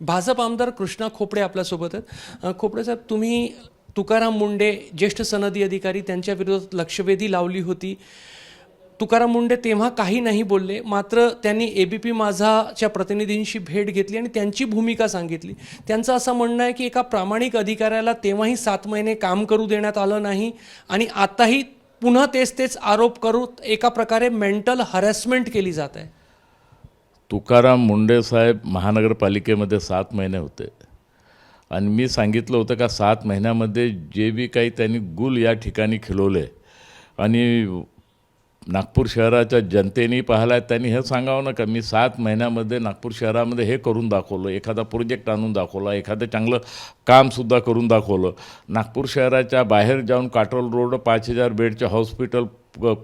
भाजप आमदार कृष्णा खोपडे आपल्यासोबत आहेत. खोपडे साहेब तुम्ही तुकाराम मुंडे ज्येष्ठ सनदी अधिकारी त्यांच्या विरोधात लक्षवेधी लावली होती. तुकाराम मुंडे तेव्हा काही नाही बोलले मात्र त्यांनी ए बी पी माझाच्या प्रतिनिधींशी भेट घेतली आणि त्यांची भूमिका सांगितली. त्यांचं असं म्हणणं आहे की एका प्रामाणिक अधिकाऱ्याला तेव्हाही सात महिने काम करू देण्यात आलं नाही आणि आताही पुन्हा तेच तेच आरोप करून एका प्रकारे मेंटल हरॅसमेंट केली जात आहे. तुकाराम मुंडे साहेब महानगरपालिकेमध्ये सात महिने होते. आणि मी सांगितलं होतं का सात महिन्यामध्ये जे बी काही त्यांनी गुल या ठिकाणी खिलवले आणि नागपूर शहराच्या जनतेने पाहिला त्यांनी हे सांगावं ना का मी सात महिन्यामध्ये नागपूर शहरामध्ये हे करून दाखवलं एखादा प्रोजेक्ट आणून दाखवला एखादं चांगलं कामसुद्धा करून दाखवलं. नागपूर शहराच्या बाहेर जाऊन काट्रोल रोड पाच हजार बेडचे हॉस्पिटल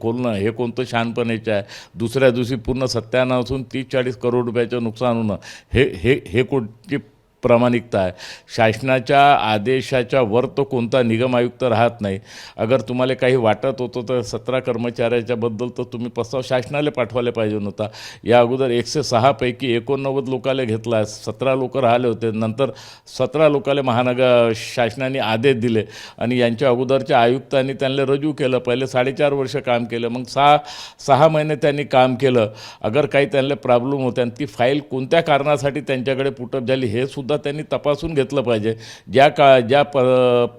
खोलणं हे कोणतं शहाणपणीचं आहे? दुसऱ्या दिवशी पूर्ण सत्यानं असून तीस चाळीस करोड रुपयाचं नुकसान होणं हे हे हे कोणती प्रामाणिकता आहे. शासनाच्या आदेशाच्या वर तो कोणता निगम आयुक्त राहत नाही. अगर तुम्हाला काही वाटत होतं तर सतरा कर्मचाऱ्याच्याबद्दल तर तुम्ही प्रस्ताव शासनाला पाठवायला पाहिजे नव्हता या अगोदर एकशे सहापैकी एकोणनव्वद लोकाला घेतला. सतरा लोक राहिले होते. नंतर सतरा लोकाला महानगर शासनाने आदेश दिले आणि यांच्या अगोदरच्या आयुक्तांनी त्यांना रजू केलं. पहिले साडेचार वर्ष काम केलं. मग सहा सहा महिने त्यांनी काम केलं. अगर काही त्यांना प्रॉब्लेम होते आणि ती फाईल कोणत्या कारणासाठी त्यांच्याकडे पुटअप झाली हे सुद्धा त्यांनी तपासून घेतलं पाहिजे. ज्या का ज्या प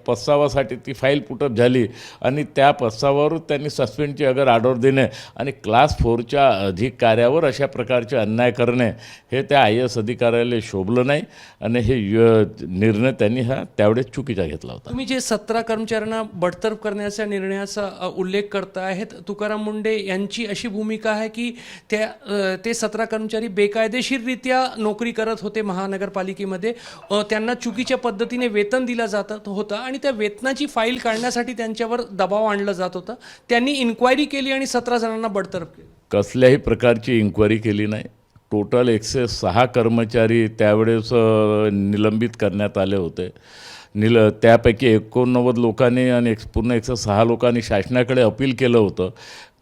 प्रस्तावासाठी ती फाईल पुटअप झाली आणि त्या प्रस्तावावरच त्यांनी सस्पेंडची अगर ऑर्डर देणे आणि क्लास फोरच्या अधिकाऱ्यावर अशा प्रकारचे अन्याय करणे हे त्या आय एस अधिकाऱ्याला शोभलं नाही आणि हे य- निर्णय त्यांनी हा त्यावेळेस चुकीचा घेतला होता. तुम्ही जे सतरा कर्मचाऱ्यांना बडतर्फ करण्याच्या निर्णयाचा उल्लेख करता आहेत तुकाराम मुंडे यांची अशी भूमिका आहे की त्या ते सतरा कर्मचारी बेकायदेशीररित्या नोकरी करत होते महानगरपालिकेमध्ये. अ, त्यांना चुकीच्या पद्धतीने वेतन दिलं जात होतं आणि त्या वेतनाची फाईल काढण्यासाठी त्यांच्यावर दबाव आणला जात होता. त्यांनी इन्क्वायरी केली आणि सतरा जणांना बडतर्फ केलं. कसल्याही प्रकारची इन्क्वायरी केली नाही. टोटल एकशे सहा कर्मचारी त्यावेळेस निलंबित करण्यात आले होते. निल त्यापैकी एकोणनव्वद लोकांनी आणि एक पूर्ण एकशे सहा लोकांनी शासनाकडे अपील केलं होतं.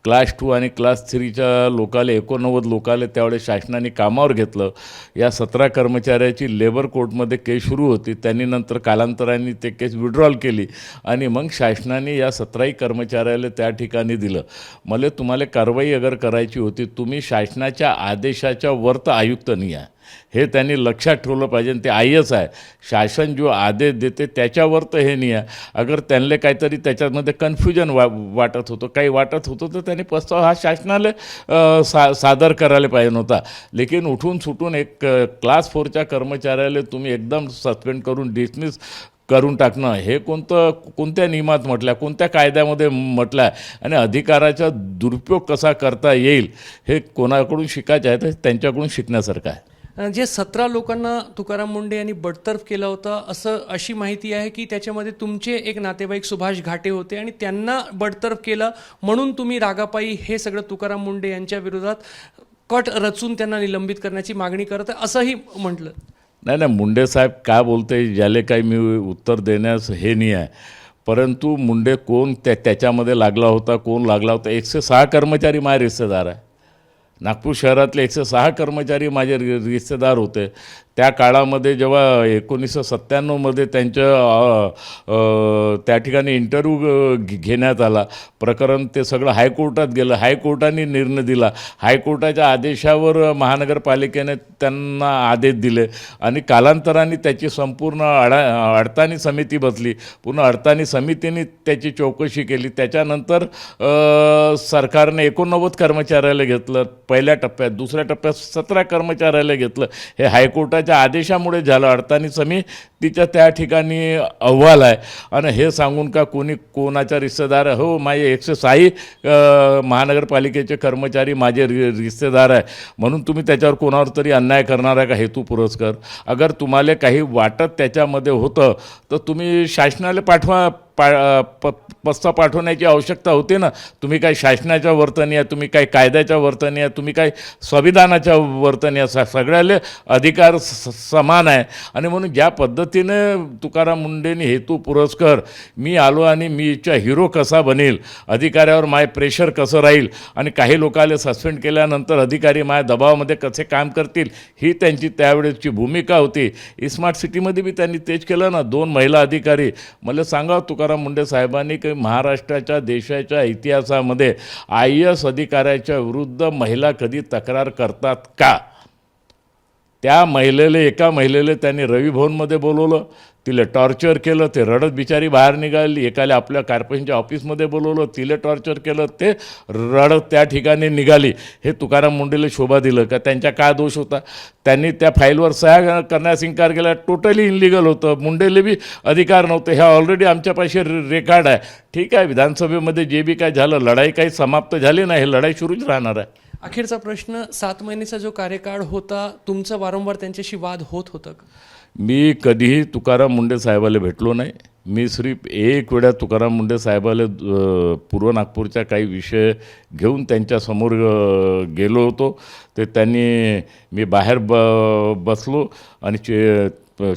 क्लास टू आणि क्लास थ्रीच्या लोकाले एकोणनव्वद लोकाले त्यावेळेस शासनाने कामावर घेतलं. या सतरा कर्मचाऱ्याची लेबर कोर्टमध्ये केस सुरू होती. त्यांनी नंतर कालांतराने ते केस विड्रॉल केली आणि मग शासनाने या सतराही कर्मचाऱ्याला त्या ठिकाणी दिलं. मला तुम्हाला कारवाई अगर करायची होती तुम्ही शासनाच्या आदेशाच्या वर्त आयुक्त नाही आहे हे त्यांनी लक्षात ठेवलं पाहिजे आणि ते आय एस आहे. शासन जो आदेश देते त्याच्यावर तर हे नाही आहे. अगर त्यांना काहीतरी त्याच्यामध्ये कन्फ्युजन वा वाटत होतं काही वाटत होतं तर त्यांनी प्रस्ताव हा शासनाला सा सादर करायला पाहिजे नव्हता. लेकिन उठून सुटून एक क्लास फोरच्या कर्मचाऱ्याला तुम्ही एकदम सस्पेंड करून डिसमिस करून टाकणं हे कोणतं कोणत्या नियमात म्हटलं आहे कोणत्या कायद्यामध्ये म्हटलं आहे आणि अधिकाराचा दुरुपयोग कसा करता येईल हे कोणाकडून शिकायचं आहे तर त्यांच्याकडून शिकण्यासारखं आहे. जे सतरा लोकांना तुकाराम मुंडे यांनी बडतर्फ केलं होतं असं अशी माहिती आहे की त्याच्यामध्ये तुमचे एक नातेवाईक सुभाष घाटे होते आणि त्यांना बडतर्फ केलं म्हणून तुम्ही रागापायी हे सगळं तुकाराम मुंडे यांच्या विरोधात कट रचून त्यांना निलंबित करण्याची मागणी करत आहे असंही म्हटलं. नाही नाही मुंडे साहेब काय बोलते ज्याले काही मी उत्तर देण्यास हे नाही आहे. परंतु मुंडे कोण त्या त्याच्यामध्ये लागला होता कोण लागला होता एकशे सहा कर्मचारी माझे रिश्तेदार आहे. नागपूर शहरातले एकशे सहा कर्मचारी माझे रि रिश्तेदार होते. त्या काळामध्ये जेव्हा एकोणीसशे सत्त्याण्णवमध्ये त्यांच्या त्या ठिकाणी इंटरव्ह्यू घेण्यात आला. प्रकरण ते सगळं हायकोर्टात गेलं. हायकोर्टाने निर्णय दिला. हायकोर्टाच्या आदेशावर महानगरपालिकेने त्यांना आदेश दिले आणि कालांतराने त्याची संपूर्ण अडा अडताणी समिती बसली. पुन्हा अडताणी समितीने त्याची चौकशी केली. त्याच्यानंतर सरकारने एकोणनव्वद कर्मचाऱ्याला घेतलं. पहिल्या टप्प्यात दुसऱ्या टप्प्यात सतरा कर्मचाऱ्याला घेतलं. हे हायकोर्टात हायकोर्टाच्या आदेशामुळे झालं. अडचणीचा मी तिच्या त्या ठिकाणी अहवाल आहे. आणि हे सांगून का कोणी कोणाचा रिश्तेदार आहे? हो माझे एकशे साई महानगरपालिकेचे कर्मचारी माझे रि रिश्तेदार आहे. म्हणून तुम्ही त्याच्यावर कोणावर तरी अन्याय करणार आहे का हेतू पुरस्कार? अगर तुम्हाला काही वाटत त्याच्यामध्ये होतं तर तुम्ही शासनाला पाठवा पा प पस्ता पाठवण्याची आवश्यकता होती ना? तुम्ही काय शासनाच्या वर्तनी आहे तुम्ही काय कायद्याच्या वर्तनी आहे तुम्ही काय संविधानाच्या वर्तनी आहे स- सगळ्याले अधिकार स- समान आहे. आणि म्हणून ज्या पद्धतीने तुकाराम मुंडेनी हेतू पुरस्कर मी आलो आणि मीच्या हिरो कसा बनेल अधिकाऱ्यावर माय प्रेशर कसं राहील आणि काही लोकांना सस्पेंड केल्यानंतर अधिकारी माया दबावामध्ये कसे काम करतील ही त्यांची त्यावेळेसची भूमिका होती. स्मार्ट सिटीमध्ये बी त्यांनी तेच केलं ना दोन महिला अधिकारी. मला सांगा तुकाराम मुंडे साहेबांनी की महाराष्ट्राच्या देशाच्या इतिहासामध्ये आय एस अधिकाऱ्याच्या विरुद्ध महिला कधी तक्रार करतात का? त्या महिलेला एका महिलेला त्यांनी रविभवनमध्ये बोलवलं तिला टॉर्चर केलं ते रडत बिचारी बाहेर निघाली एकाला आपल्या कॉर्पोरेशनच्या ऑफिसमध्ये बोलवलं तिला टॉर्चर केलं ते रडत त्या ठिकाणी निघाली. हे तुकाराम मुंडेला शोभा दिलं का? त्यांच्या काय दोष होता? त्यांनी त्या फाईलवर सह्या करण्यास इन्कार केला. टोटली इनलिगल होतं. मुंडेले बी अधिकार नव्हते. ह्या ऑलरेडी आमच्यापाशी रे- रेकॉर्ड आहे. ठीक आहे विधानसभेमध्ये जे बी काय झालं लढाई काही समाप्त झाली नाही. हे लढाई सुरूच राहणार आहे. अखेरचा प्रश्न सात महिन्याचा जो कार्यकाळ होता तुमचा वारंवार त्यांच्याशी वाद होत होता का? मी कधीही तुकाराम मुंडे साहेबाला भेटलो नाही. मी सिर्फ एक वेळा तुकाराम मुंडे साहेबाला पूर्व नागपूरच्या काही विषय घेऊन त्यांच्यासमोर गेलो होतो. ते त्यांनी मी बाहेर ब बसलो आणि चे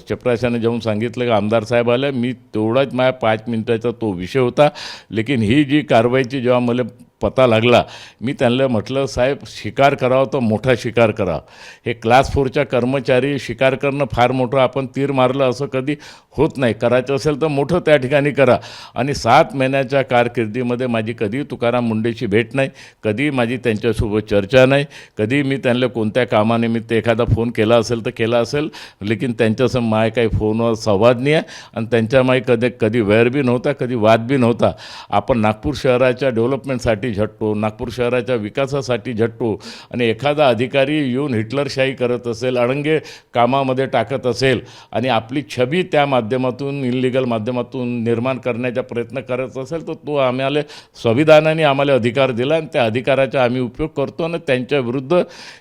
चपराशाने जाऊन सांगितलं की आमदार साहेब आले. मी तेवढाच माझ्या पाच मिनिटाचा तो विषय होता. लेकिन ही जी कारवाईची जेव्हा मला पता लागला. मी त्यांना म्हटलं साहेब शिकार करावं तर मोठा शिकार करा. हे क्लास फोरच्या कर्मचारी शिकार करणं फार मोठं आपण तीर मारलं असं कधी होत नाही. करायचं असेल तर मोठं त्या ठिकाणी करा. आणि सात महिन्याच्या कारकिर्दीमध्ये माझी कधी तुकाराम मुंडेची भेट नाही कधी माझी त्यांच्यासोबत चर्चा नाही कधी मी त्यांना कोणत्या कामानिमित्त एखादा फोन केला असेल तर केला असेल लेकिन त्यांच्यासं माय काही फोनवर संवाद नाही आहे आणि त्यांच्या माई कधी कधी वैर बी नव्हता कधी वाद बी नव्हता. आपण नागपूर शहराच्या डेव्हलपमेंटसाठी झटतो नागपूर शहराच्या विकासासाठी झटतो आणि एखादा अधिकारी येऊन हिटलरशाही करत असेल अडंगे कामामध्ये टाकत असेल आणि आपली छबी त्या माध्यमातून इनलिगल माध्यमातून निर्माण करण्याचा प्रयत्न करत असेल तर तो आम्हाला संविधानाने आम्हाला अधिकार दिला आणि त्या अधिकाराचा आम्ही उपयोग करतो आणि त्यांच्या विरुद्ध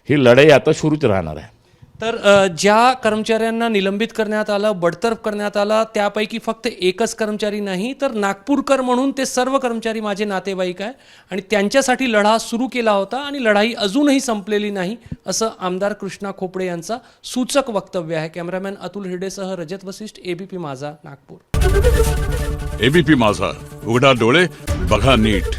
ही लढाई आता सुरूच राहणार आहे. तर ज्या कर्मचाऱ्यांना निलंबित करण्यात आलं बडतर्फ करण्यात आला त्यापैकी फक्त एकच कर्मचारी नाही तर नागपूरकर म्हणून ते सर्व कर्मचारी माझे नातेवाईक आहे आणि त्यांच्यासाठी लढा सुरू केला होता आणि लढाई अजूनही संपलेली नाही असं आमदार कृष्णा खोपडे यांचा सूचक वक्तव्य आहे. कॅमेरामॅन अतुल हिरडेसह रजत वसिष्ठ एबीपी माझा नागपूर. एबीपी माझा उघडा डोळे बघा नीट.